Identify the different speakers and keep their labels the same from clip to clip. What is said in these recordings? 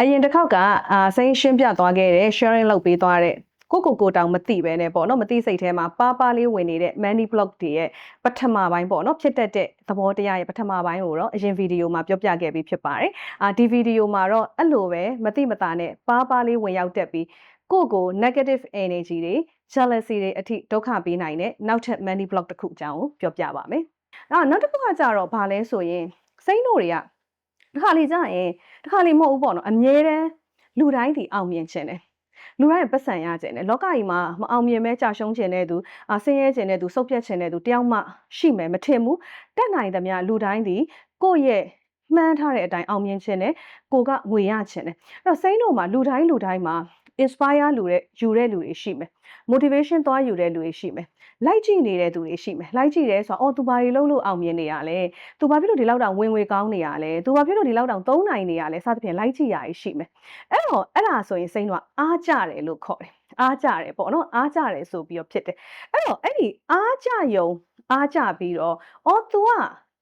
Speaker 1: အရင်တစ်ခေါက်ကအာစိန်ရှင်းပြသွားခဲ့တဲ့ sharing လုပ်ပေးသွားတဲ့ကိုကိုကိုတောင်မသိပဲနဲ့ပေါ့နော်မသိစိတ်ထဲမှာပါပါလေးဝင်နေတဲ့ many block တွေရဲ့ပထမပိုင်းပေါ့နော်ဖြစ်တတ်တဲ့သဘောတရားရဲ့ပထမပိုင်းကိုတော့အရင်ဗီဒီယိုမှာပြောပြခဲ့ပြီးဖြစ်ပါတယ်အာဒီဗီဒီယိုမှာတော့အဲ့လိုပဲမသိမသာနဲ့ပါပါလေးဝင်ရောက်တက်ပြီးကိုကို negative energy တွေ jealousy တွေအထိဒုက္ခပေးနိုင်တဲ့နောက်ထပ် many block တစ်ခုအကြောင်းကိုပြောပြပါမယ်အဲ့နောက်တစ်ခုကကြတော့ဘာလဲဆိုရင်စိတ်တို့တွေက တစ်ခါလေကြာရင်တစ်ခါလေမဟုတ်ဘူးပေါ့နော်အမြဲတမ်းလူတိုင်းဒီအောင်မြင်ခြင်းတယ်လူတိုင်းပတ်စံရခြင်းတယ်လောကကြီးမှာမအောင်မြင်မဲကြာရှုံးခြင်းတဲ့သူအဆင်းရဲခြင်းတဲ့သူစုပ်ပြတ်ခြင်းတဲ့သူတယောက်မှရှိမယ်မထင်ဘူးတက်နိုင်သမျှလူတိုင်းဒီကိုယ့်ရဲ့မှန်းထားတဲ့အတိုင်းအောင်မြင်ခြင်းနဲ့ကိုကငွေရခြင်းတယ်အဲ့တော့စိမ့်တို့မှာလူတိုင်းလူတိုင်းမှာ inspire လူတဲ့ယူတဲ့လူတွေရှိမယ် motivation သွားယူတဲ့လူတွေရှိမယ်လိုက်ကြည့်နေတဲ့သူတွေရှိမယ်လိုက်ကြည့်တယ်ဆိုတော့အော်သူဘာတွေလုပ်လို့အောင်မြင်နေရလဲသူဘာဖြစ်လို့ဒီလောက်တောင်ဝင်ငွေကောင်းနေရလဲသူဘာဖြစ်လို့ဒီလောက်တောင်သုံးနိုင်နေရလဲစသဖြင့်လိုက်ကြည့်ရရှိမယ်အဲ့တော့အဲ့ဒါဆိုရင်စိမ့်တော့အားကြတယ်လို့ခေါ်တယ်အားကြတယ်ပေါ့နော်အားကြတယ်ဆိုပြီးတော့ဖြစ်တယ်အဲ့တော့အဲ့ဒီအားကြယုံအားကြပြီးတော့အော် तू က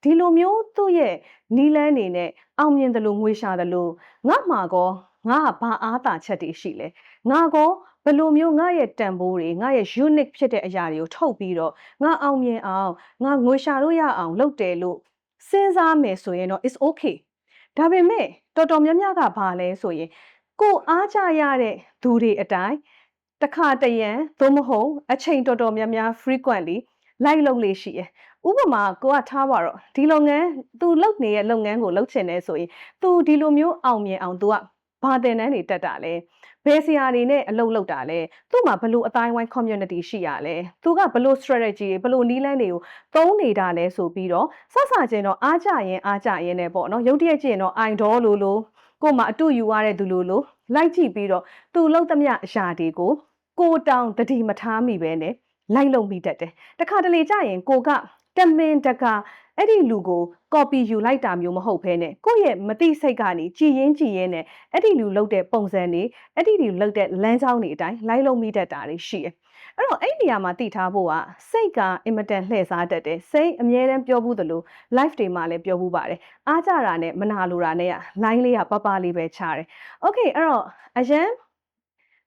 Speaker 1: ဒီလိုမျိုးသူ့ရဲ့နီလန်းနေနဲ့အောင်မြင်တယ်လို့ငွေရှာတယ်လို့ငါမှာကောငါကဘာအားတာချက်တွေရှိလဲ ငါကောဘယ်လိုမျိုးငါရဲ့တန်ဖိုးတွေငါရဲ့ unique ဖြစ်တဲ့အရာတွေကိုထုတ်ပြီးတော့ငါအောင်မြင်အောင်ငါငွေရှာလို့ရအောင်လုပ်တယ်လို့စဉ်းစားမယ်ဆိုရင်တော့ is okay ဒါပေမဲ့တော်တော်များများကဘာလဲဆိုရင်ကိုအားကြရတဲ့သူတွေအတိုင်းတစ်ခါတရံသို့မဟုတ်အချိန်တော်တော်များများ frequently လိုက်လုပ်လေးရှိရယ်ဥပမာကိုကထားပါတော့ဒီလုပ်ငန်း तू လုပ်နေတဲ့လုပ်ငန်းကိုလုပ်ချင်တယ်ဆိုရင် तू ဒီလိုမျိုးအောင်မြင်အောင် तू ကဘာတင်တန်းတွေတက်တာလဲ ဘယ်ဆရာတွေနဲ့အလုပ်လုပ်တာလဲသူ့မှာဘလို့အတိုင်းဝိုင်း community ရှိရလဲသူကဘလို့ strategy တွေဘလို့နီးလန်းတွေကိုသုံးနေတာလဲဆိုပြီးတော့စစချင်းတော့အားကြရင်အားကြရင်နဲ့ပေါ့နော်ရုပ်တရက်ချင်းတော့ idol လို့လို့ကို့မှာအတူယူရတဲ့သူလို့လို့လိုက်ကြည့်ပြီးတော့သူလှုပ်သမျှအရာတွေကိုကိုတောင်တတိမထားမိပဲနဲ့လိုက်လုံမိတတ်တယ်တခါတလေကြရင်ကိုက တမင်တကာအဲ့ဒီလူကို copy ယူလိုက်တာမျိုးမဟုတ်ဘဲနဲ့ကိုယ့်ရဲ့မသိစိတ်ကနေကြည်ရင်ကြည်ရင်နဲ့အဲ့ဒီလူလုပ်တဲ့ပုံစံတွေအဲ့ဒီလူလုပ်တဲ့လမ်းကြောင်းတွေအတိုင်းလိုက်လုံးမိတတ်တာတွေရှိတယ်။အဲ့တော့အဲ့ဒီနေရာမှာသိထားဖို့ကစိတ်ကအင်မတန်လှည့်စားတတ်တယ်။စိတ်အမြဲတမ်းပြောဘူးသလို live တွေမှာလည်းပြောဘူးပါတယ်။အားကြတာနဲ့မနာလိုတာနဲ့က line လေးကပပလေးပဲချတယ်။ Okay အဲ့တော့အရန်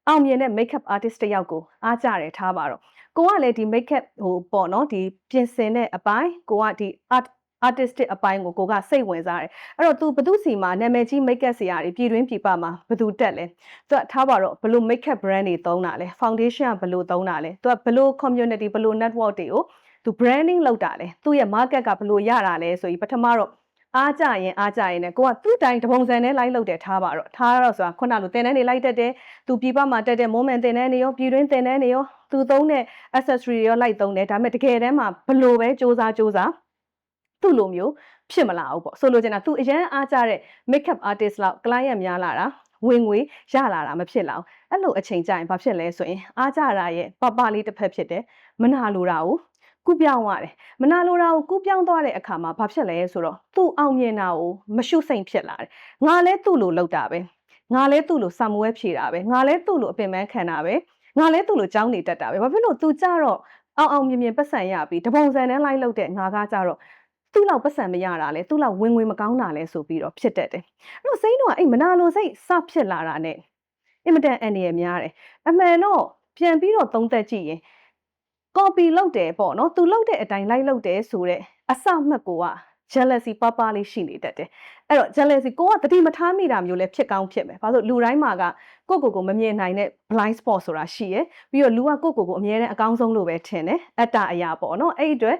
Speaker 1: အောင်မြင်တဲ့ makeup artist တယောက်ကိုအားကြတယ်ထားပါတော့ ကိုကလည်းဒီ makeup ဟိုပေါ့နော်ဒီပြင်ဆင်တဲ့အပိုင်းကိုကဒီ art artistic အပိုင်းကိုကိုကစိတ်ဝင်စားတယ်အဲ့တော့ तू ဘသူစီမှာနာမည်ကြီး makeup ဆရာတွေပြည်တွင်းပြည်ပမှာဘသူတက်လဲ तू ထားပါတော့ဘလို့ makeup brand တွေသုံးတာလဲ foundation ကဘလို့သုံးတာလဲ तू ဘလို့ community ဘလို့ network တွေကို तू branding လုပ်တာလဲသူ့ရဲ့ market ကဘလို့ရတာလဲဆိုပြီးပထမတော့ အားကြရင်အားကြရင်ねကိုကသူ့တိုင်းတပုံစံနဲ့လိုက်လုပ်တယ်ထားပါတော့ထားတော့ဆိုတာခုနလိုတင်တန်းတွေလိုက်တက်တယ်သူပြပမှာတက်တဲ့ moment တင်တန်းတွေရောပြည်တွင်းတင်တန်းတွေရောသူသုံးတဲ့ accessory တွေရောလိုက်သုံးတယ်ဒါပေမဲ့တကယ်တမ်းမှာဘလို့ပဲစူးစမ်းစူးစမ်းသူ့လိုမျိုးဖြစ်မလာဘူးပေါ့ဆိုလိုချင်တာသူအရန်အားကြတဲ့ makeup artist လောက် client များလာတာဝင်ငွေရလာတာမဖြစ်လောက်အဲ့လိုအချိန်ကြရင်ဘာဖြစ်လဲဆိုရင်အားကြတာရဲ့ပပလေးတစ်ဖက်ဖြစ်တယ်မနာလိုတာကို ကူပြောင်းသွားတယ်မနာလိုတာကိုကူပြောင်းသွားတဲ့အခါမှာဘာဖြစ်လဲဆိုတော့သူ့အောင်မြင်တာကိုမရှုစိမ့်ဖြစ်လာတယ်ငါလဲသူ့လိုလောက်တာပဲငါလဲသူ့လိုစာမွဲဖြေတာပဲငါလဲသူ့လိုအပင်ပန်းခံတာပဲငါလဲသူ့လိုကြောင်းနေတတ်တာပဲဘာဖြစ်လို့ तू ကြတော့အောင်အောင်မြင်မြင်ပတ်စံရပြီးတပုံစံနဲ့လိုက်လောက်တဲ့ငါကကြတော့သူ့လောက်ပတ်စံမရတာလဲသူ့လောက်ဝင်ငွေမကောင်းတာလဲဆိုပြီးတော့ဖြစ်တတ်တယ်အဲ့တော့စိမ့်တော့အဲ့မနာလိုစိတ်စဖြစ်လာတာနဲ့အင်မတန်အန်ရယ်များတယ်အမှန်တော့ပြန်ပြီးတော့သုံးသက်ကြည့်ရင် copy လုပ်တယ်ပေါ့နော်သူလုပ်တဲ့အတိုင်းလိုက်လုပ်တယ်ဆိုတော့အစမှတ်ကိုက jealousy ပပလေးရှိနေတတ်တယ်အဲ့တော့ jealousy ကိုကတတိမထားမိတာမျိုးလည်းဖြစ်ကောင်းဖြစ်မယ်ဘာလို့လူတိုင်းမှာကကိုယ့်ကိုယ်ကိုမမြင်နိုင်တဲ့ blind spot ဆိုတာရှိရယ်ပြီးတော့လူကကိုယ့်ကိုယ်ကိုအမြဲတမ်းအကောင်းဆုံးလို့ပဲထင်တယ်အတ္တအရာပေါ့နော်အဲ့ဒီအတွက်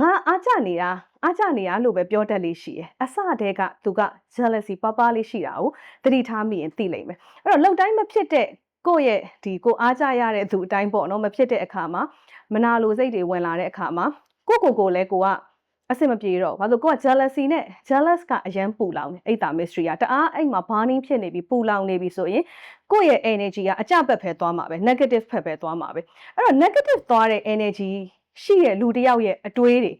Speaker 1: ငါအားကြနေတာအားကြနေရလို့ပဲပြောတတ်လေးရှိရယ်အစတည်းကသူက jealousy ပပလေးရှိတာကိုတတိထားမိရင်သိလိမ့်မယ်အဲ့တော့လောက်တိုင်းမဖြစ်တဲ့ ကိုယ့်ရဲ့ဒီကိုအားကြရတဲ့သူအတိုင်းပေါ့နော်မဖြစ်တဲ့အခါမှာမနာလိုစိတ်တွေဝင်လာတဲ့အခါမှာကိုကိုကိုလည်းကိုကအဆင်မပြေတော့ဘာလို့ကိုက jealousy နဲ့ jealous ကအရန်ပူလောင်နေအိတ်တာ mystery ကတအားအိတ်မှာ burning ဖြစ်နေပြီပူလောင်နေပြီဆိုရင်ကိုယ့်ရဲ့ energy ကအကြဘက်ပဲသွားမှာပဲ negative ဘက်ပဲသွားမှာပဲအဲ့တော့ negative သွားတဲ့ energy ရှိရဲ့လူတစ်ယောက်ရဲ့အတွေးတွေ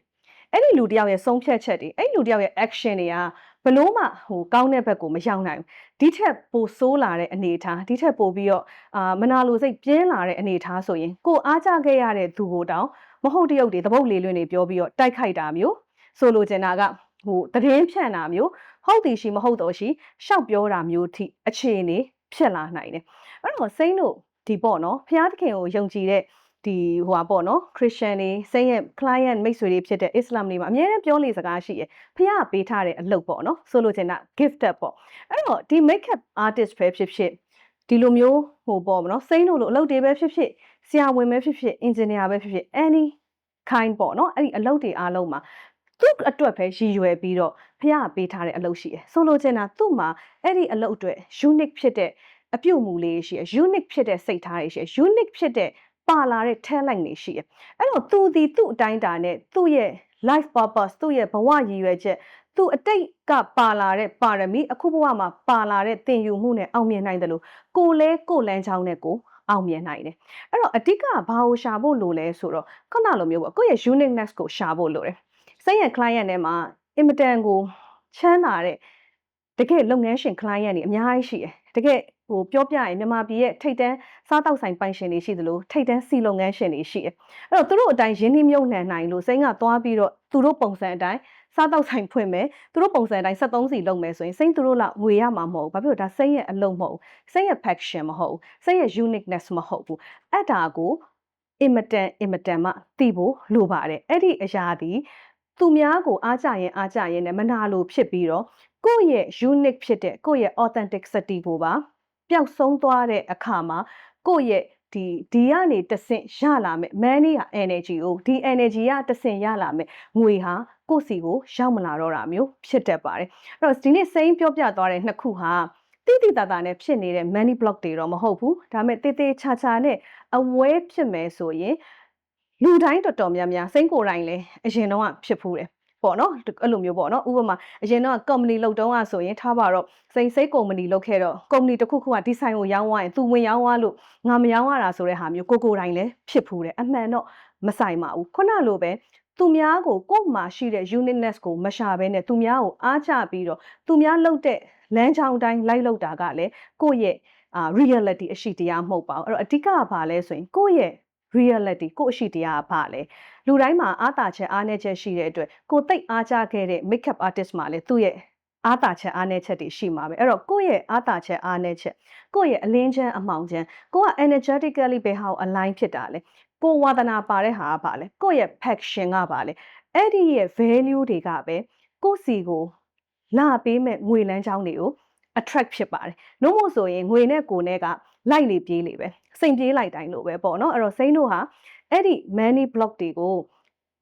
Speaker 1: အဲ့ဒီလူတစ်ယောက်ရဲ့ဆုံးဖြတ်ချက်တွေအဲ့ဒီလူတစ်ယောက်ရဲ့ action တွေက ဘလို့မှဟိုကောင်းတဲ့ဘက်ကိုမရောက်နိုင်ဘူးဒီထက်ပိုဆိုးလာတဲ့အနေအထားဒီထက်ပိုပြီးတော့အာမနာလိုစိတ်ပြင်းလာတဲ့အနေအထားဆိုရင်ကိုအားကြခဲ့ရတဲ့သူကိုတောင်မဟုတ်တရုပ်တွေတပုတ်လေးလွင်တွေပြောပြီးတော့တိုက်ခိုက်တာမျိုးဆိုလိုချင်တာကဟိုတည်င်းဖြန့်တာမျိုးဟဟုတ်သည်ရှိမဟုတ်တော့ရှိရှောက်ပြောတာမျိုးထိအခြေအနေဖြစ်လာနိုင်တယ်အဲ့တော့စိမ့်တို့ဒီပေါ့နော်ဖျားသခင်ကိုယုံကြည်တဲ့ ဒီဟိုပါပေါ့နော်ခရစ်ယာန်တွေစိမ့်ရဲ့ client မိတ်ဆွေတွေဖြစ်တဲ့အစ္စလာမ်တွေမှာအများနဲ့ပြောလေစကားရှိရယ်ဖျားကပေးထားတဲ့အလုပ်ပေါ့နော်ဆိုလိုချင်တာ gifted ပေါ့အဲ့တော့ဒီ makeup artist ပဲဖြစ်ဖြစ်ဒီလိုမျိုးဟိုပေါ့နော်စိမ့်တို့လိုအလုပ်တွေပဲဖြစ်ဖြစ်ဆရာဝန်ပဲဖြစ်ဖြစ် engineer ပဲဖြစ်ဖြစ် any kind ပေါ့နော်အဲ့ဒီအလုပ်တွေအားလုံးမှာသူ့အတွက်ပဲရည်ရွယ်ပြီးတော့ဖះပေးထားတဲ့အလုပ်ရှိတယ်ဆိုလိုချင်တာသူ့မှာအဲ့ဒီအလုပ်အတွက် unique ဖြစ်တဲ့အပြုတ်မူလေးရှိရယ် unique ဖြစ်တဲ့စိတ်ထားတွေရှိရယ် unique ဖြစ်တဲ့ ပါလာတဲ့ talent တွေရှိရယ်အဲ့တော့သူဒီသူ့အတိုင်းတာနဲ့သူ့ရဲ့ life purpose သူ့ရဲ့ဘဝရည်ရွယ်ချက်သူအတိတ်ကပါလာတဲ့ပါရမီအခုဘဝမှာပါလာတဲ့သင်ယူမှုနဲ့အောင်မြင်နိုင်တယ်လို့ကိုလဲကိုလန်းချောင်းနဲ့ကိုအောင်မြင်နိုင်တယ်အဲ့တော့အဓိကဘာကိုရှာဖို့လိုလဲဆိုတော့ခုနလိုမျိုးပေါ့ကိုယ့်ရဲ့ uniqueness ကိုရှာဖို့လိုတယ်စိတ်ရဲ့ client ထဲမှာအင်မတန်ကိုချမ်းသာတဲ့တကယ်လုပ်ငန်းရှင် client တွေအများကြီးရှိတယ်တကယ် ဟိုပြောပြရင်မြန်မာပြည်ရဲ့ထိတ်တန်းစားတောက်ဆိုင်ပိုင်ရှင်တွေရှိသလိုထိတ်တန်းစီလုပ်ငန်းရှင်တွေရှိတယ်အဲ့တော့သူတို့အတိုင်းရင်းနှီးမြုပ်နှံနိုင်လို့စိတ်ကသွားပြီးတော့သူတို့ပုံစံအတိုင်းစားတောက်ဆိုင်ဖွင့်မယ်သူတို့ပုံစံအတိုင်း73စီလုပ်မယ်ဆိုရင်စိတ်သူတို့လောက်ငွေရမှာမဟုတ်ဘူးဘာဖြစ်လို့ဒါစိတ်ရဲ့အလုံးမဟုတ်ဘူးစိတ်ရဲ့ passion မဟုတ်ဘူးစိတ်ရဲ့ uniqueness မဟုတ်ဘူးအဲ့ဒါကိုအင်မတန်အင်မတန်မှသိဖို့လိုပါတယ်အဲ့ဒီအရာဒီသူများကိုအားကြရင်အားကြရင်နဲ့မနာလိုဖြစ်ပြီးတော့ကိုယ့်ရဲ့ unique ဖြစ်တဲ့ကိုယ့်ရဲ့ authenticity ကိုပါ ပျောက်ဆုံးသွားတဲ့အခါမှာကိုယ့်ရဲ့ဒီဒီကနေတဆင့်ရလာမယ် money ဟာ energy ကိုဒီ energy ကတဆင့်ရလာမယ်ငွေဟာကိုယ့်စီကိုရောက်မလာတော့တာမျိုးဖြစ်တတ်ပါတယ်အဲ့တော့ဒီနေ့စိမ်းပြောပြသွားတဲ့နှစ်ခုဟာတိတိတတာနဲ့ဖြစ်နေတဲ့ money block တွေတော့မဟုတ်ဘူးဒါပေမဲ့တေးသေးချာချာနဲ့အဝဲဖြစ်မယ်ဆိုရင်လူတိုင်းတော်တော်များများစိမ်းကိုယ်တိုင်လည်းအရင်တော့ဖြစ်ဖူးတယ် ပေါ့နော်အဲ့လိုမျိုးပေါ့နော်ဥပမာအရင်တော့ company လုပ်တုန်းကဆိုရင်ထားပါတော့စိန်စိတ် company လုပ်ခဲ့တော့ company တစ်ခုခုကဒီဆိုင်ကိုရောင်းသွားရင်သူဝင်ရောင်းသွားလို့ငါမရောင်းရတာဆိုတဲ့ဟာမျိုးကိုကိုယ်တိုင်လည်းဖြစ်ဖူးတယ်အမှန်တော့မဆိုင်ပါဘူးခုနလိုပဲသူများကိုကိုယ်မှာရှိတဲ့ uniqueness ကိုမရှာဘဲနဲ့သူများကိုအားချပြီးတော့သူများလုပ်တဲ့လမ်းကြောင်းတိုင်းလိုက်လုပ်တာကလည်းကိုယ့်ရဲ့အာ reality အရှိတရားမဟုတ်ပါဘူးအဲ့တော့အဓိကကဘာလဲဆိုရင်ကိုယ့်ရဲ့ reality ကိုယ့်အရှိတရားကဘာလဲလူတိုင်းမှာအားတာချက်အားနည်းချက်ရှိတဲ့အတွက်ကိုသိပ်အားကြခဲ့တဲ့ makeup artist မှာလည်းသူ့ရဲ့အားတာချက်အားနည်းချက်တွေရှိမှာပဲအဲ့တော့ကိုယ့်ရဲ့အားတာချက်အားနည်းချက်ကိုယ့်ရဲ့အလင်းချမ်းအမှောင်ချမ်းကိုက energetically ဘယ်ဟာကို align ဖြစ်တာလဲကိုဝါသနာပါတဲ့ဟာကဘာလဲကိုယ့်ရဲ့ passion ကဘာလဲအဲ့ဒီရဲ့ value တွေကပဲကိုယ့်စီကိုလာပေးမဲ့ငွေလန်းချောင်းတွေကို attract ဖြစ်ပါတယ်။နှုတ်မို့ဆိုရင်ငွေနဲ့ကိုယ်နဲ့ကလိုက်လေပြေးလေပဲ။ စိန်ပြေးလိုက်တိုင်းလို့ပဲပေါ့နော်။အဲ့တော့စိန်တို့ဟာအဲ့ဒီ money block တွေကို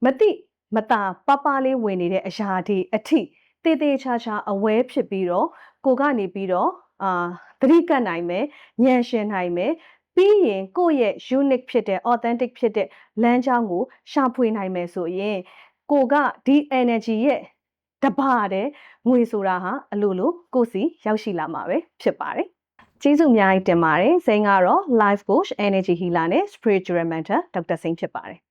Speaker 1: မတိမတာပပလေးဝင်နေတဲ့အရာတွေအထိတေးသေးချာချာအဝဲဖြစ်ပြီးတော့ကိုကနေပြီးတော့အာသတိကပ်နိုင်မယ်ညံရှင်နိုင်မယ်ပြီးရင်ကိုယ့်ရဲ့ unique ဖြစ်တဲ့ authentic ဖြစ်တဲ့လမ်းကြောင်းကိုရှာဖွေနိုင်မယ်ဆိုရင်ကိုကဒီ energy ရဲ့တပါတဲ့ငွေဆိုတာဟာအလိုလိုကိုယ်စီရောက်ရှိလာမှာပဲဖြစ်ပါတယ် ကျေးဇူးအများကြီးတင်ပါတယ်။စိန်ကတော့ Life Coach Energy Healer နဲ့ Spiritual Mentor ဒေါက်တာစိန်ဖြစ်ပါတယ်